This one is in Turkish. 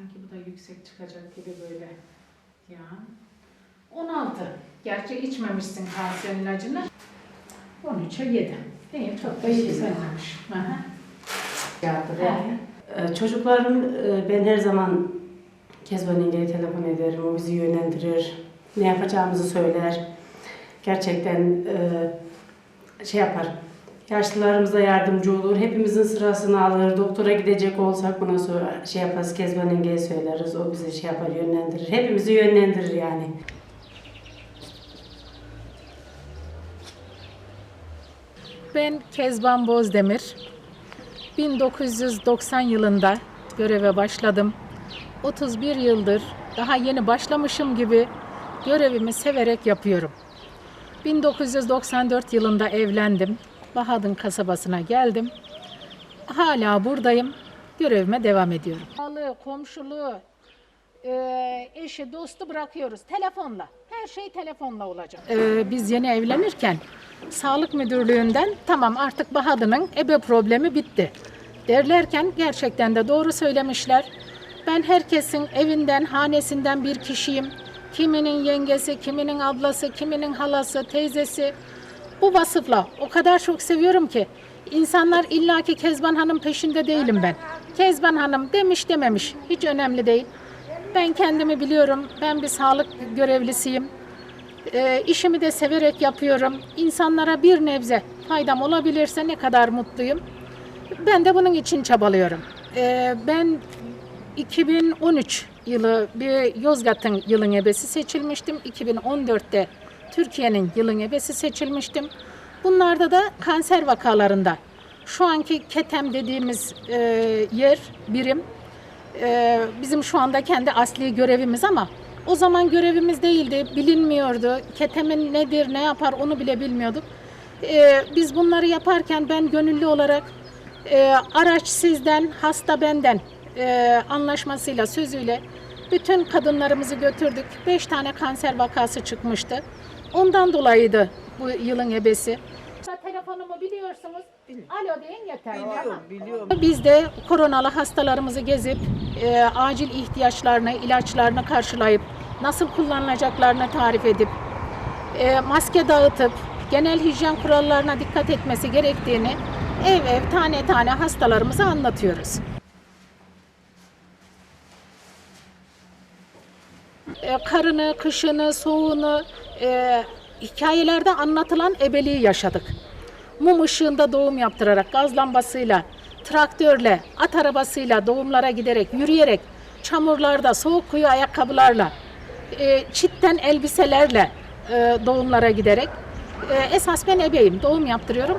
Sanki bu da yüksek çıkacak gibi böyle. Ya. 16. Gerçi içmemişsin kanser ilacını. 13'e 7. İyi çok da iyi sayılmış. Ee, Çocuklarım e, ben her zaman Kezban Yenge'ye telefon ederim. O bizi yönlendirir. Ne yapacağımızı söyler. Gerçekten e, şey yapar. Yaşlılarımıza yardımcı olur. Hepimizin sırasını alır. Doktora gidecek olsak buna sonra şey yaparız. Kezban Yenge'ye söyleriz. O bizi şey yapar, yönlendirir. Hepimizi yönlendirir yani. Ben Kezban Bozdemir. 1990 yılında göreve başladım. 31 yıldır daha yeni başlamışım gibi görevimi severek yapıyorum. 1994 yılında evlendim. Bahadın kasabasına geldim. Hala buradayım. Görevime devam ediyorum. Sağlığı, komşuluğu, e, eşi, dostu bırakıyoruz telefonla. Her şey telefonla olacak. Ee, biz yeni evlenirken sağlık müdürlüğünden tamam artık Bahadır'ın ebe problemi bitti. Derlerken gerçekten de doğru söylemişler. Ben herkesin evinden, hanesinden bir kişiyim. Kiminin yengesi, kiminin ablası, kiminin halası, teyzesi. Bu vasıfla o kadar çok seviyorum ki insanlar illaki Kezban Hanım peşinde değilim ben. Kezban Hanım demiş dememiş hiç önemli değil. Ben kendimi biliyorum. Ben bir sağlık görevlisiyim. Ee, işimi de severek yapıyorum. İnsanlara bir nebze faydam olabilirse ne kadar mutluyum. Ben de bunun için çabalıyorum. Ee, ben 2013 yılı bir Yozgat'ın yılın ebesi seçilmiştim. 2014'te Türkiye'nin yılın ebesi seçilmiştim. Bunlarda da kanser vakalarında şu anki KETEM dediğimiz e, yer, birim e, bizim şu anda kendi asli görevimiz ama o zaman görevimiz değildi, bilinmiyordu. KETEM'in nedir, ne yapar onu bile bilmiyorduk. E, biz bunları yaparken ben gönüllü olarak e, araç sizden, hasta benden e, anlaşmasıyla, sözüyle bütün kadınlarımızı götürdük. Beş tane kanser vakası çıkmıştı. Ondan dolayıydı bu yılın ebesi. Telefonumu biliyorsunuz. Alo deyin yeter. Biliyorum, biliyorum. Biz de koronalı hastalarımızı gezip e, acil ihtiyaçlarını, ilaçlarını karşılayıp nasıl kullanılacaklarını tarif edip e, maske dağıtıp genel hijyen kurallarına dikkat etmesi gerektiğini ev ev tane tane hastalarımıza anlatıyoruz. E, karını, kışını, soğuğunu e, hikayelerde anlatılan ebeliği yaşadık. Mum ışığında doğum yaptırarak, gaz lambasıyla, traktörle, at arabasıyla doğumlara giderek, yürüyerek, çamurlarda, soğuk kuyu ayakkabılarla, e, çitten elbiselerle e, doğumlara giderek. E, esas ben ebeyim, doğum yaptırıyorum.